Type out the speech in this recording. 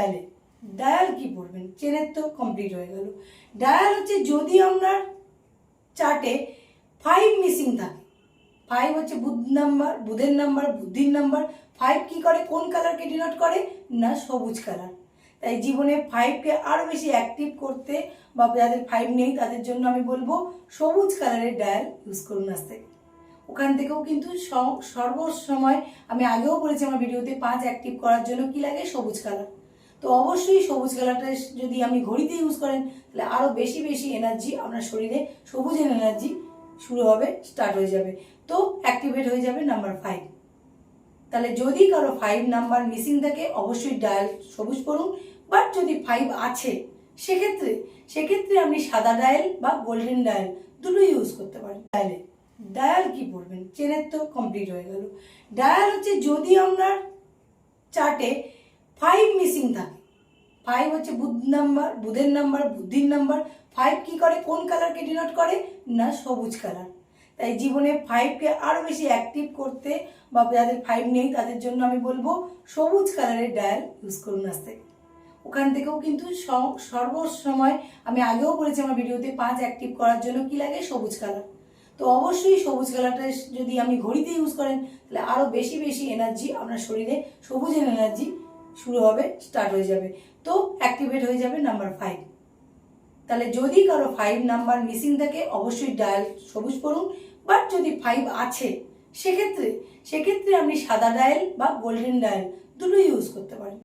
ডায়ালে dial কি পড়বেন? চেনের তো কমপ্লিট হয়ে গেল। ডায়াল হচ্ছে যদি আপনার চার্টে ফাইভ মিসিং থাকে ফাইভ হচ্ছে বুধ নাম্বার, বুধের নাম্বার, বুদ্ধির নাম্বার ফাইভ কি করে, কোন কালারকে ডিনোট করে? না, সবুজ কালার তাই জীবনে ফাইভকে আরও বেশি অ্যাক্টিভ করতে বা যাদের ফাইভ নেই, তাদের জন্য আমি বলব সবুজ কালারের ডায়াল ইউজ করুন থেকে ওখান থেকেও কিন্তু সর্বসময় আমি আগেও বলেছি আমার ভিডিওতে পাঁচ অ্যাক্টিভ করার জন্য কি লাগে? সবুজ কালার তো অবশ্যই সবুজ কালারটা যদি আপনি ঘড়িতে ইউজ করেন, তাহলে আরও বেশি বেশি এনার্জি আপনার শরীরে সবুজের এনার্জি শুরু হবে স্টার্ট হয়ে যাবে। তো অ্যাক্টিভেট হয়ে যাবে নাম্বার ফাইভ তাহলে যদি কারও ফাইভ নাম্বার মিসিং থাকে, অবশ্যই ডায়াল সবুজ করুন। বাট যদি ফাইভ আছে, সেক্ষেত্রে সেক্ষেত্রে আপনি সাদা ডায়াল বা গোল্ডেন ডায়াল দুটো ইউজ করতে পারেন। ডায়ালে ডায়াল কি পড়বেন চেনের তো কমপ্লিট হয়ে গেল। ডায়াল হচ্ছে যদি আপনার চার্টে ফাইভ মিসিং থাকে। ফাইভ হচ্ছে বুধ নাম্বার বুধের নাম্বার বুদ্ধির নাম্বার ফাইভ কি করে? কোন কালারকে ডিনোট করে? না, সবুজ কালার তাই জীবনে ফাইভকে আরও বেশি অ্যাক্টিভ করতে বা যাদের ফাইভ নেই, তাদের জন্য আমি বলব সবুজ কালারের ডায়াল ইউজ করুন থেকে ওখান থেকেও কিন্তু সর্বসময় আমি আগেও বলেছি আমার ভিডিওতে পাঁচ অ্যাক্টিভ করার জন্য কি লাগে? সবুজ কালার তো অবশ্যই সবুজ কালারটা যদি আপনি ঘড়িতে ইউজ করেন, তাহলে আরও বেশি বেশি এনার্জি আপনার শরীরে সবুজের এনার্জি শুরু হবে স্টার্ট হয়ে যাবে। তো অ্যাক্টিভেট হয়ে যাবে নাম্বার ফাইভ তাহলে যদি কারও ফাইভ নাম্বার মিসিং থাকে, অবশ্যই ডায়াল সবুজ করুন। বাট যদি ফাইভ আছে, সেক্ষেত্রে সেক্ষেত্রে আপনি সাদা ডায়াল বা গোল্ডেন ডায়াল দুটো ইউজ করতে পারেন।